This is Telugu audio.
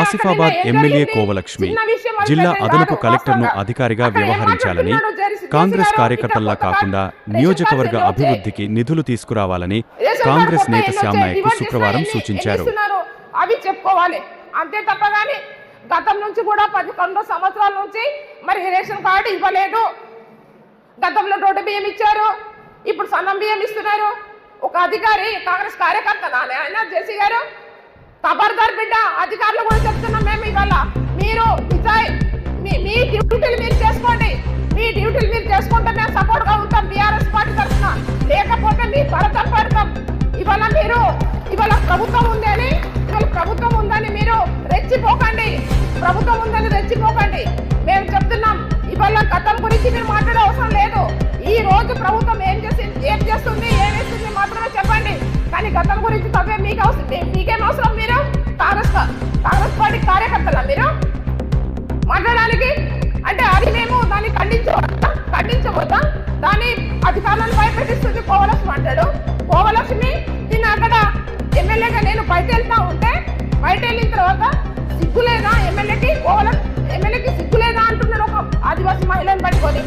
ఆసిఫాబాద్ ఎమ్మెల్యే కోవలక్ష్మి జిల్లా అదనపు కలెక్టర్ను అధికారిగా వ్యవహరించాలని కాంగ్రెస్ కార్యకర్తల్లా కాకుండా నియోజకవర్గ అభివృద్ధికి నిధులు తీసుకురావాలని కాంగ్రెస్ నేత శ్యామ్ నాయక్ శుక్రవారం సూచించారు. అవి చెప్పుకోవాలి. అంతే తప్ప కానీ గతం నుంచి కూడా పదకొండు సంవత్సరాల నుంచి మరి రేషన్ కార్డు ఇవ్వలేదు. గతంలో రోడ్డు బియ్యం ఇచ్చారు. ఇప్పుడు సన్నం బియ్యం ఇస్తున్నారు. ఒక అధికారి కాంగ్రెస్ కార్యకర్త నానే ఆయన జేసీ గారు ఖబర్దార్ బిడ్డ అధికారులు కూడా చెప్తున్నాం మేము ఇవాళ. మీరు మీ మీ డ్యూటీలు మీరు చేసుకోండి. మీ డ్యూటీలు మీరు చేసుకుంటే మేము సపోర్ట్గా ఉంటాం బీఆర్ఎస్ పార్టీ తరఫున. లేకపోతే మీ భరతం పడతాం. ఇవాళ మీరు ఇవాళ ప్రభుత్వం ఉంది అని ఇవాళ ప్రభుత్వం ఉందని మీరు రెచ్చిపోకండి. ప్రభుత్వం ఉందని రెచ్చిపోకండి. మేము చెప్తున్నాం ఇవాళ గతం గురించి మీరు మాట్లాడే అవసరం లేదు. ఈ రోజు ప్రభుత్వం ఏం చేసింది ఏం చేస్తుంది ఏం వేస్తుంది మాత్రమే చెప్పండి. కానీ గతం గురించి తప్పే మీకు అవసరం మీకేం అవసరం? ఖండించబోతా దాని దాన్ని అధికారులను భయపెట్టిస్తుంది కోవలక్ష్మి అంటాడు. కోవలక్ష్మి నిన్న అక్కడ ఎమ్మెల్యేగా నేను బయట వెళ్తా ఉంటే బయట వెళ్ళిన తర్వాత సిగ్గులేదా? ఎమ్మెల్యేకి కోవల ఎమ్మెల్యేకి సిగ్గులేదా అంటున్నాడు ఒక ఆదివాసీ మహిళను పట్టుకొని.